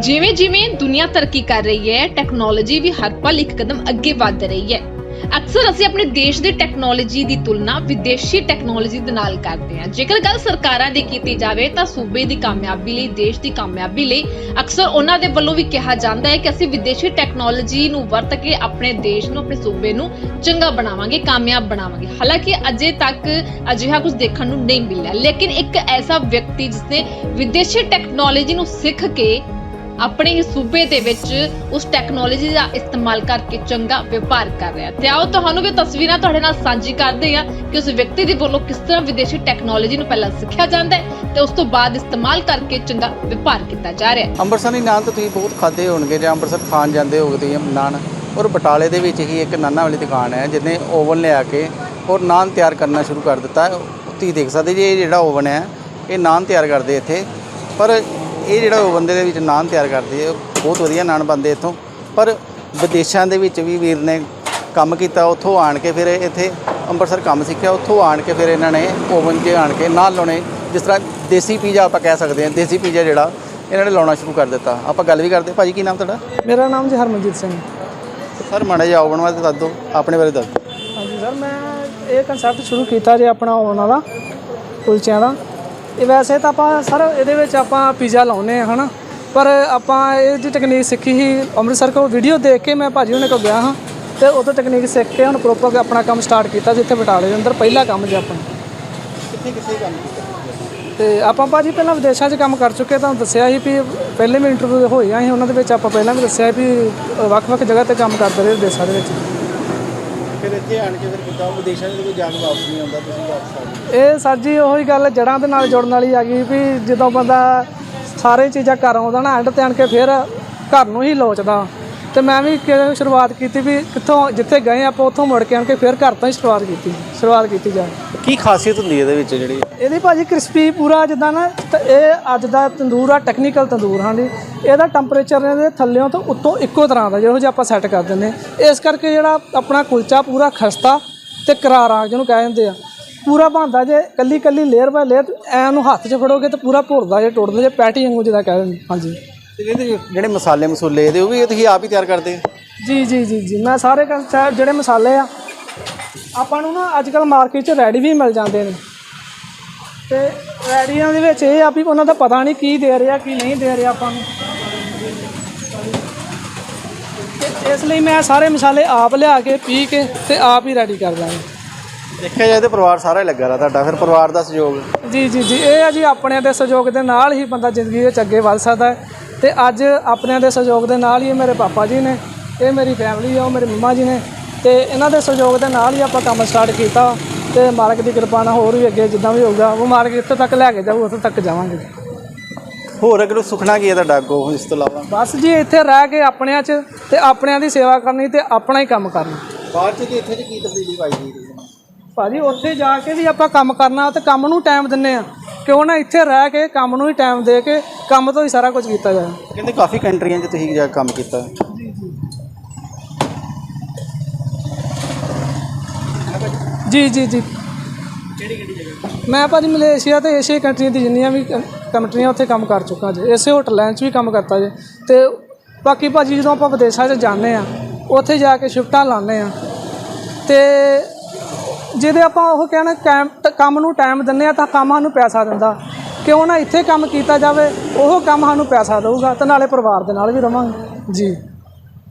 ਜਿਵੇਂ ਜਿਵੇਂ ਦੁਨੀਆ ਤਰੱਕੀ ਕਰ ਰਹੀ ਹੈ ਟੈਕਨੋਲੋਜੀ ਵੀ ਹਰ ਪਲ ਇੱਕ ਕਦਮ ਅੱਗੇ ਵੱਧ ਰਹੀ ਹੈ। ਅਕਸਰ ਅਸੀਂ ਆਪਣੇ ਦੇਸ਼ ਦੀ ਟੈਕਨੋਲੋਜੀ ਦੀ ਤੁਲਨਾ ਵਿਦੇਸ਼ੀ ਟੈਕਨੋਲੋਜੀ ਦੇ ਨਾਲ ਕਰਦੇ ਹਾਂ। ਜੇਕਰ ਗੱਲ ਸਰਕਾਰਾਂ ਦੀ ਕੀਤੀ ਜਾਵੇ, ਤਾਂ ਸੂਬੇ ਦੀ ਕਾਮਯਾਬੀ ਲਈ, ਦੇਸ਼ ਦੀ ਕਾਮਯਾਬੀ ਲਈ ਅਕਸਰ ਉਹਨਾਂ ਦੇ ਵੱਲੋਂ ਵੀ ਕਿਹਾ ਜਾਂਦਾ ਹੈ ਕਿ ਅਸੀਂ ਵਿਦੇਸ਼ੀ ਟੈਕਨੋਲੋਜੀ ਨੂੰ ਵਰਤ ਕੇ ਆਪਣੇ ਦੇਸ਼ ਨੂੰ, ਆਪਣੇ ਸੂਬੇ ਨੂੰ ਚੰਗਾ ਬਣਾਵਾਂਗੇ, ਕਾਮਯਾਬ ਬਣਾਵਾਂਗੇ। ਹਾਲਾਂਕਿ ਅਜੇ ਤੱਕ ਅਜਿਹਾ ਕੁਝ ਦੇਖਣ ਨੂੰ ਨਹੀਂ ਮਿਲਿਆ। ਲੇਕਿਨ ਇੱਕ ਐਸਾ ਵਿਅਕਤੀ ਜਿਸਨੇ ਵਿਦੇਸ਼ੀ ਟੈਕਨੋਲੋਜੀ ਨੂੰ ਸਿੱਖ ਕੇ ਆਪਣੇ ਹੀ ਸੂਬੇ ਦੇ ਵਿੱਚ ਉਸ ਟੈਕਨੋਲੋਜੀ ਦਾ ਇਸਤੇਮਾਲ ਕਰਕੇ ਚੰਗਾ ਵਪਾਰ ਕਰ ਰਿਹਾ। ਤੇ ਆਓ ਤੁਹਾਨੂੰ ਵੀ ਤਸਵੀਰਾਂ ਤੁਹਾਡੇ ਨਾਲ ਸਾਂਝੀ ਕਰਦੇ ਹਾਂ ਕਿ ਉਸ ਵਿਅਕਤੀ ਦੇ ਵੱਲੋਂ ਕਿਸ ਤਰ੍ਹਾਂ ਵਿਦੇਸ਼ੀ ਟੈਕਨੋਲੋਜੀ ਨੂੰ ਪਹਿਲਾਂ ਸਿੱਖਿਆ ਜਾਂਦਾ ਹੈ ਤੇ ਉਸ ਤੋਂ ਬਾਅਦ ਇਸਤੇਮਾਲ ਕਰਕੇ ਚੰਗਾ ਵਪਾਰ ਕੀਤਾ ਜਾ ਰਿਹਾ ਹੈ। ਦੀ ਨਾਨ ਤਾਂ ਤੁਸੀਂ ਬਹੁਤ ਖਾਦੇ ਹੋਣਗੇ, ਜਾਂ ਅੰਮ੍ਰਿਤਸਰ ਖਾਣ ਜਾਂਦੇ ਹੋਗੇ ਤੁਸੀਂ ਨਾਨ ਔਰ ਬਟਾਲੇ ਦੇ ਵਿੱਚ ਹੀ ਇੱਕ ਨਾਨਾ ਵਾਲੀ ਦੁਕਾਨ ਹੈ, ਜਿਹਨੇ ਓਵਨ ਲਿਆ ਕੇ ਔਰ ਨਾਨ ਤਿਆਰ ਕਰਨਾ ਸ਼ੁਰੂ ਕਰ ਦਿੱਤਾ ਤੁਸੀਂ ਦੇਖ ਸਕਦੇ ਜੀ ਇਹ ਜਿਹੜਾ ਓਵਨ ਹੈ, ਇਹ ਨਾਨ ਤਿਆਰ ਕਰਦੇ ਇੱਥੇ। ਪਰ ਇਹ ਜਿਹੜਾ ਓਵਨ ਦੇ ਵਿੱਚ ਨਾਨ ਤਿਆਰ ਕਰਦੇ ਆ ਬਹੁਤ ਵਧੀਆ ਨਾਨ ਬਣਦੇ ਇੱਥੋਂ। ਪਰ ਵਿਦੇਸ਼ਾਂ ਦੇ ਵਿੱਚ ਵੀ ਵੀਰ ਨੇ ਕੰਮ ਕੀਤਾ ਉੱਥੋਂ ਆਣ ਕੇ ਫਿਰ ਇੱਥੇ ਅੰਮ੍ਰਿਤਸਰ ਕੰਮ ਸਿੱਖਿਆ ਉੱਥੋਂ ਆਣ ਕੇ ਫਿਰ ਇਹਨਾਂ ਨੇ ਓਵਨ 'ਚ ਆਣ ਕੇ ਨਾਨ ਲਾਉਣੇ। ਜਿਸ ਤਰ੍ਹਾਂ ਦੇਸੀ ਪੀਜ਼ਾ ਆਪਾਂ ਕਹਿ ਸਕਦੇ ਹਾਂ ਦੇਸੀ ਪੀਜ਼ਾ ਜਿਹੜਾ ਇਹਨਾਂ ਨੇ ਲਾਉਣਾ ਸ਼ੁਰੂ ਕਰ ਦਿੱਤਾ। ਆਪਾਂ ਗੱਲ ਵੀ ਕਰਦੇ ਭਾਜੀ ਕੀ ਨਾਮ ਤੁਹਾਡਾ? ਮੇਰਾ ਨਾਮ ਜੀ ਹਰਮਨਜੀਤ ਸਿੰਘ। ਸਰ ਮਾੜਾ ਜਿਹਾ ਓਵਨ ਬਾਰੇ ਦੱਸ ਦਿਓ ਆਪਣੇ ਬਾਰੇ ਦੱਸ ਦਿਓ। ਹਾਂਜੀ ਸਰ ਮੈਂ ਇਹ ਕਨਸੈਪਟ ਸ਼ੁਰੂ ਕੀਤਾ ਜੇ ਆਪਣਾ ਆਉਣ ਵਾਲਾ ਕੁਲਚਿਆਂ ਦਾ। ਇਹ ਵੈਸੇ ਤਾਂ ਆਪਾਂ ਸਰ ਇਹਦੇ ਵਿੱਚ ਆਪਾਂ ਪੀਜ਼ਾ ਲਾਉਨੇ ਆ ਹਨਾ। ਪਰ ਆਪਾਂ ਇਹ ਦੀ ਟੈਕਨੀਕ ਸਿੱਖੀ ਸੀ ਅੰਮ੍ਰਿਤਸਰ ਕੋਲ। ਵੀਡੀਓ ਦੇਖ ਕੇ ਮੈਂ ਭਾਜੀ ਉਹਨੇ ਕੋਲ ਗਿਆ ਹਾਂ ਤੇ ਉਦੋਂ ਟੈਕਨੀਕ ਸਿੱਖ ਕੇ ਹੁਣ ਪ੍ਰੋਪਰ ਆਪਣਾ ਕੰਮ ਸਟਾਰਟ ਕੀਤਾ ਜਿੱਥੇ ਬਟਾਲੇ ਦੇ ਅੰਦਰ ਪਹਿਲਾ ਕੰਮ ਜੇ ਆਪਣਾ ਕਿੱਥੇ ਕਿੱਥੇ ਕੰਮ ਤੇ ਆਪਾਂ ਭਾਜੀ ਪਹਿਲਾਂ ਵਿਦੇਸ਼ਾਂ 'ਚ ਕੰਮ ਕਰ ਚੁੱਕੇ ਤੁਹਾਨੂੰ ਦੱਸਿਆ ਸੀ ਵੀ ਪਹਿਲੇ ਵੀ ਇੰਟਰਵਿਊ ਹੋਈਆਂ ਸੀ ਉਹਨਾਂ ਦੇ ਵਿੱਚ ਆਪਾਂ ਪਹਿਲਾਂ ਵੀ ਦੱਸਿਆ ਵੀ ਵੱਖ-ਵੱਖ ਜਗ੍ਹਾ ਤੇ ਕੰਮ ਕਰਦੇ ਰਹੇ ਵਿਦੇਸ਼ਾਂ ਦੇ ਵਿੱਚ। ਇੱਥੇ ਆਣ ਕੇ ਫਿਰ ਕਿੱਦਾਂ ਵਿਦੇਸ਼ਾਂ ਦੇ ਕੋਈ ਜਾ ਵਾਪਸ ਨਹੀਂ ਆਉਂਦਾ, ਤੁਸੀਂ ਵਾਪਸ ਆ ਗਏ ਇਹ ਸਰ ਜੀ ਉਹੀ ਗੱਲ ਜੜਾਂ ਦੇ ਨਾਲ ਜੁੜਨ ਵਾਲੀ ਆ ਗਈ ਵੀ ਜਦੋਂ ਬੰਦਾ ਸਾਰੇ ਚੀਜ਼ਾਂ ਘਰ ਆਉਂਦਾ ਨਾ ਐਂਡ ਤੇ ਆਣ ਕੇ ਫਿਰ ਘਰ ਨੂੰ ਹੀ ਲੋਚਦਾ। ਤੇ ਮੈਂ ਵੀ ਸ਼ੁਰੂਆਤ ਕੀਤੀ ਵੀ ਕਿੱਥੋਂ ਜਿੱਥੇ ਗਏ ਆਪਾਂ, ਉੱਥੋਂ ਮੁੜ ਕੇ ਆਣ ਕੇ ਫਿਰ ਘਰ ਤੋਂ ਹੀ ਸ਼ੁਰੂਆਤ ਕੀਤੀ ਸ਼ੁਰੂਆਤ ਕੀਤੀ ਜਾਏ ਕੀ ਖਾਸੀਅਤ ਹੁੰਦੀ ਹੈ ਇਹਦੇ ਵਿੱਚ ਜਿਹੜੀ? ਇਹਦੀ ਭਾਜੀ ਕ੍ਰਿਸਪੀ ਪੂਰਾ ਜਿੱਦਾਂ ਨਾ ਤੇ ਇਹ ਅੱਜ ਦਾ ਤੰਦੂਰ ਆ ਟੈਕਨੀਕਲ ਤੰਦੂਰ ਹਾਂ ਜੀ ਇਹਦਾ ਟੈਂਪਰੇਚਰ ਇਹਦੇ ਥੱਲਿਓਂ ਤੋਂ ਉੱਤੋਂ ਇੱਕੋ ਤਰ੍ਹਾਂ ਦਾ ਜਿਹੋ ਜਿਹਾ ਆਪਾਂ ਸੈੱਟ ਕਰ ਦਿੰਦੇ ਹਾਂ। ਇਸ ਕਰਕੇ ਜਿਹੜਾ ਆਪਣਾ ਕੁਲਚਾ ਪੂਰਾ ਖਸਤਾ ਤੇ ਕਰਾਰਾ ਜਿਹਨੂੰ ਕਹਿ ਦਿੰਦੇ ਆ। ਪੂਰਾ ਬਣਦਾ ਜੇ ਕੱਲੀ ਕੱਲੀ ਲੇਅਰ ਬਾਏ ਲੇਅਰ ਐ ਨੂੰ ਹੱਥ 'ਚ ਫੜੋਗੇ ਤੇ ਪੂਰਾ ਭੁਰਦਾ ਜੇ ਟੁੱਟਦਾ ਜੇ ਪੈਟੀ ਵਾਂਗੂ ਜਿਹਦਾ ਕਹਿ ਦਿੰਦੇ ਹਾਂਜੀ। ਤੇ ਇਹਦੇ ਜਿਹੜੇ ਮਸਾਲੇ ਮਸੂਲੇ ਇਹਦੇ ਉਹ ਵੀ ਇਹ ਤੁਸੀਂ ਆਪ ਹੀ ਤਿਆਰ ਕਰਦੇ ਹੋ? ਜੀ ਜੀ ਜੀ ਜੀ। ਮੈਂ ਸਾਰੇ ਕਨਸੈਪਟ ਜਿਹੜੇ ਮਸਾਲੇ ਆ ਆਪਾਂ ਨੂੰ ਨਾ ਅੱਜ ਕੱਲ ਮਾਰਕੀਟ 'ਚ ਰੈਡੀ ਵੀ ਮਿਲ ਜਾਂਦੇ ਨੇ। ਤੇ ਰੈਡੀਆਂ ਦੇ ਵਿੱਚ ਇਹ ਆ ਵੀ ਉਹਨਾਂ ਦਾ ਪਤਾ ਨਹੀਂ ਕੀ ਦੇ ਰਿਹਾ ਕੀ ਨਹੀਂ ਦੇ ਰਿਹਾ ਆਪਾਂ ਨੂੰ। ਤੇ ਇਸ ਲਈ ਮੈਂ ਸਾਰੇ ਮਸਾਲੇ ਆਪ ਲਿਆ ਕੇ ਪੀ ਕੇ ਤੇ ਆਪ ਹੀ ਰੈਡੀ ਕਰ ਦਾਂਗਾ ਦੇਖਿਆ ਜਾਏ ਤੇ ਪਰਿਵਾਰ ਸਾਰਾ ਹੀ ਲੱਗਾ ਰਿਹਾ ਤੁਹਾਡਾ ਫਿਰ ਪਰਿਵਾਰ ਦਾ ਸਹਿਯੋਗ? ਜੀ ਜੀ ਜੀ ਇਹ ਆ ਜੀ ਆਪਣਿਆਂ ਦੇ ਸਹਿਯੋਗ ਦੇ ਨਾਲ ਹੀ ਬੰਦਾ ਜ਼ਿੰਦਗੀ ਵਿੱਚ ਅੱਗੇ ਵੱਧ ਸਕਦਾ ਹੈ। ਤੇ ਅੱਜ ਆਪਣਿਆਂ ਦੇ ਸਹਿਯੋਗ ਦੇ ਨਾਲ ਹੀ ਮੇਰੇ ਪਾਪਾ ਜੀ ਨੇ ਇਹ ਮੇਰੀ ਫੈਮਿਲੀ ਆ ਉਹ ਮੇਰੇ ਮੰਮਾ ਜੀ ਨੇ ਤੇ ਇਹਨਾਂ ਦੇ ਸਹਿਯੋਗ ਦੇ ਨਾਲ ਹੀ ਆਪਾਂ ਕੰਮ ਸਟਾਰਟ ਕੀਤਾ ਤੇ ਮਾਲਕ ਦੀ ਕਿਰਪਾ ਨਾਲ ਹੋਰ ਵੀ ਅੱਗੇ ਜਿੱਦਾਂ ਵੀ ਹੋਊਗਾ ਉਹ ਮਾਲਕ ਇੱਥੇ ਤੱਕ ਲੈ ਕੇ ਜਾਊ ਉੱਥੇ ਤੱਕ ਜਾਵਾਂਗੇ। ਹੋਰ ਅਗਰ ਸੁਖਣਾ ਕੀ ਹੈ ਤੁਹਾਡਾ ਅੱਗੋਂ ਇਸ ਤੋਂ ਇਲਾਵਾ? ਬਸ ਜੀ ਇੱਥੇ ਰਹਿ ਕੇ ਆਪਣਿਆਂ 'ਚ ਤੇ ਆਪਣਿਆਂ ਦੀ ਸੇਵਾ ਕਰਨੀ ਤੇ ਆਪਣਾ ਹੀ ਕੰਮ ਕਰਨਾ। ਬਾਅਦ ਚ ਇੱਥੇ ਚ ਕੀ ਤਬਦੀਲੀ ਪਾਈ ਗਈ ਭਾਜੀ ਉੱਥੇ ਜਾ ਕੇ ਵੀ ਆਪਾਂ ਕੰਮ ਕਰਨਾ ਤੇ ਕੰਮ ਨੂੰ ਟਾਈਮ ਦਿੰਨੇ ਆ। ਕਿਉਂ ਨਾ ਇੱਥੇ ਰਹਿ ਕੇ ਕੰਮ ਨੂੰ ਹੀ ਟਾਈਮ ਦੇ ਕੇ ਕੰਮ ਤੋਂ ਹੀ ਸਾਰਾ ਕੁਝ ਕੀਤਾ ਜਾਏ। ਕਹਿੰਦੇ ਕਾਫੀ ਕੰਟਰੀਆਂ 'ਚ ਤੁਸੀਂ ਜਾ ਕੇ ਕੰਮ ਕੀਤਾ। ਜੀ ਜੀ ਜੀ। ਮੈਂ ਭਾਜੀ ਮਲੇਸ਼ੀਆ ਤੇ ਏਸ਼ੀਆ ਕੰਟਰੀਆਂ ਦੀ ਜਿੰਨੀਆਂ ਵੀ ਕ- ਕੰਟਰੀਆਂ ਉੱਥੇ ਕੰਮ ਕਰ ਚੁੱਕਾ ਜੀ। ਇਸੇ ਹੋਟਲਾਂ 'ਚ ਵੀ ਕੰਮ ਕਰਤਾ ਜੀ। ਤੇ ਬਾਕੀ ਭਾਜੀ ਜਦੋਂ ਆਪਾਂ ਵਿਦੇਸ਼ਾਂ 'ਚ ਜਾਂਦੇ ਆ ਉੱਥੇ ਜਾ ਕੇ ਸ਼ਿਫਟਾਂ ਲਾਉਂਦੇ ਆ ਤੇ ਜਿਹਦੇ ਆਪਾਂ ਉਹ ਕਹਿਣਾ, ਕੈਮ, ਟ- ਕੰਮ ਨੂੰ ਟਾਈਮ ਦਿੰਦੇ ਆ ਤਾਂ ਕੰਮ ਸਾਨੂੰ ਪੈਸਾ ਦਿੰਦਾ। ਕਿਉਂ ਨਾ ਇੱਥੇ ਕੰਮ ਕੀਤਾ ਜਾਵੇ, ਉਹ ਕੰਮ ਸਾਨੂੰ ਪੈਸਾ ਦੇਊਗਾ ਤੇ ਨਾਲੇ ਪਰਿਵਾਰ ਦੇ ਨਾਲ ਵੀ ਰਵਾਂਗੇ। ਜੀ।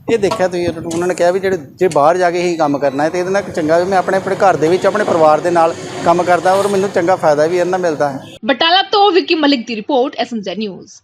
ਇਹ ਦੇਖਿਆ ਤੁਸੀਂ, ਉਹਨਾਂ ਨੇ ਕਿਹਾ ਵੀ ਜਿਹੜੇ ਜੇ ਬਾਹਰ ਜਾ ਕੇ ਹੀ ਕੰਮ ਕਰਨਾ ਹੈ ਤੇ ਇਹਦੇ ਨਾਲ ਚੰਗਾ ਵੀ ਮੈਂ ਆਪਣੇ ਆਪਣੇ ਘਰ ਦੇ ਵਿੱਚ, ਆਪਣੇ ਪਰਿਵਾਰ ਦੇ ਨਾਲ ਕੰਮ ਕਰਦਾ ਔਰ ਮੈਨੂੰ ਚੰਗਾ ਫਾਇਦਾ ਵੀ ਇਹਨਾਂ ਮਿਲਦਾ ਹੈ। ਬਟਾਲਾ ਤੋਂ ਵਿੱਕੀ ਮਲਿਕ ਦੀ ਰਿਪੋਰਟ ਐਸਐਮਜ਼ੈਡ ਨਿਊਜ਼।